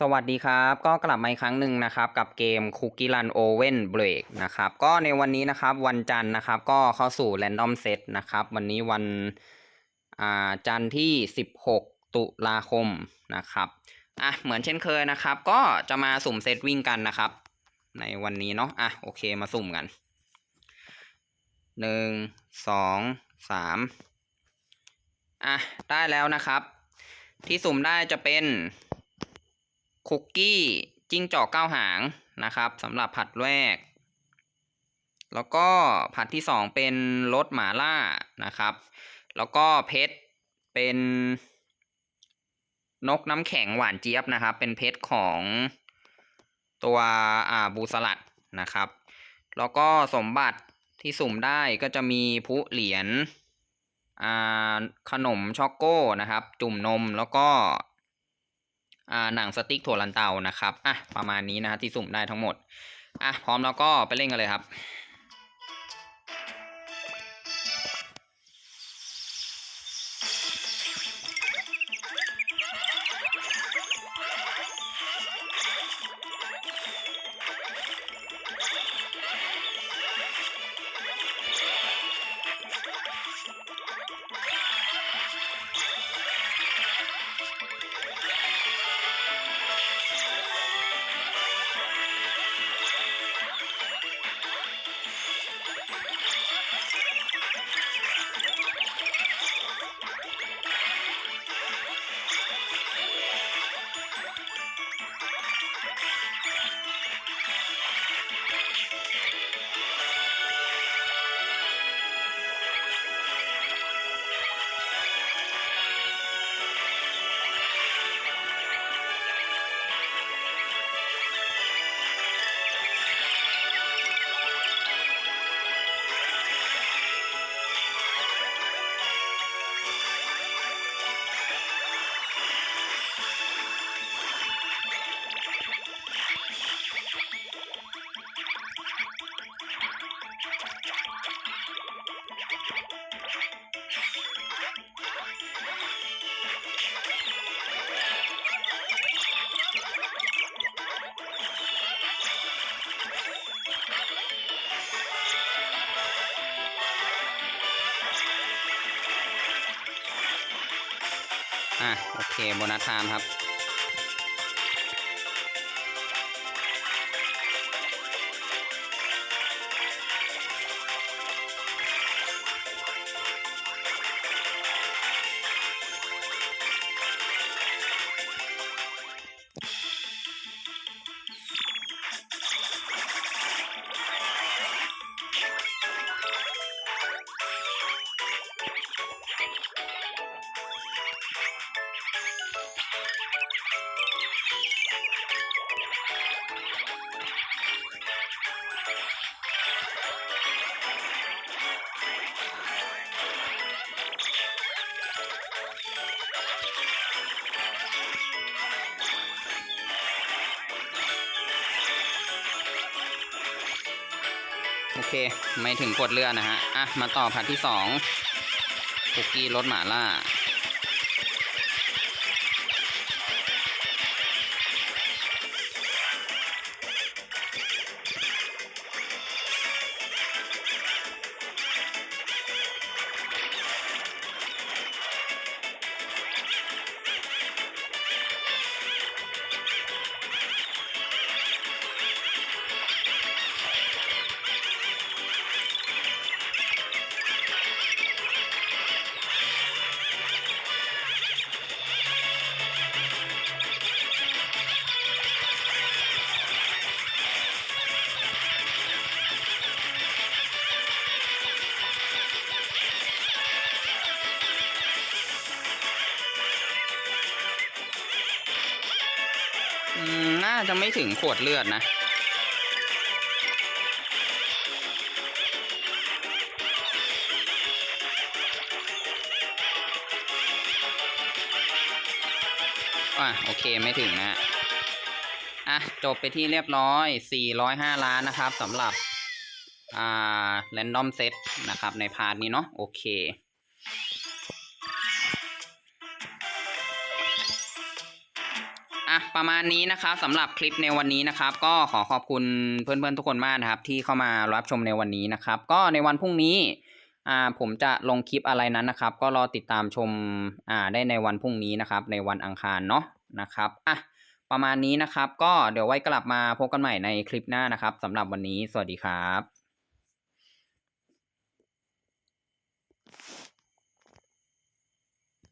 สวัสดีครับ ก็กลับมาอีกครั้งหนึ่งนะครับ กับเกม Cookie Run Oven Break นะครับ ก็ในวันนี้นะครับวันจันทร์นะครับ ก็เข้าสู่ Random Set นะครับ วันนี้วันอ่าจันทร์ที่ 16 ตุลาคมนะครับอะเหมือนเช่นเคยนะครับ ก็จะมาสุ่มเซตวิ่งกันนะครับ ในวันนี้เนาะอะโอเคมาสุ่มกันหนึ่งสองสามอะได้แล้วนะครับ ที่สุ่มได้จะเป็น คุกกี้จิ้งจอกเก้าหางนะครับสำหรับผัดแรก แล้วก็ผัดที่สองเป็นรสหมาล่านะครับ แล้วก็เพชรเป็นนกน้ำแข็งหวานเจี๊ยบนะครับ เป็นเพชรของตัวอ่าบูสลัดนะครับ แล้วก็สมบัติที่สุ่มได้ก็จะมีผู้เหรียญขนมช็อกโก้นะครับ จุ่มนมแล้วก็ หนังสติ๊กถั่วลันเตานะครับอะประมาณนี้นะฮะที่สุ่มได้ทั้งหมดอะพร้อมแล้วก็ไปเล่นกันเลยครับ อะโอเคโบนัสไทม์ครับ โอเค ไม่ถึงกดเลือดนะฮะ อะ มาต่อผัดที่สองคุกกี้รสหมาล่า น่าจะไม่ถึงขวดเลือดนะ อะ โอเคไม่ถึงนะ อะ จบไปที่เรียบร้อย 405 ล้านนะครับสำหรับ อ่า random set นะครับในพาร์ทนี้เนาะโอเค อะประมาณนี้นะครับสำหรับคลิปในวันนี้นะครับ ก็ขอขอบคุณเพื่อนๆทุกคนมากนะครับ ที่เข้ามารับชมในวันนี้นะครับ ก็ในวันพรุ่งนี้อ่าผมจะลงคลิปอะไรนั้นนะครับ ก็รอติดตามชมอ่าได้ในวันพรุ่งนี้นะครับ ในวันอังคารเนาะนะครับอะประมาณนี้นะครับ ก็เดี๋ยวไว้กลับมาพบกันใหม่ในคลิปหน้านะครับสำหรับวันนี้ สวัสดีครับ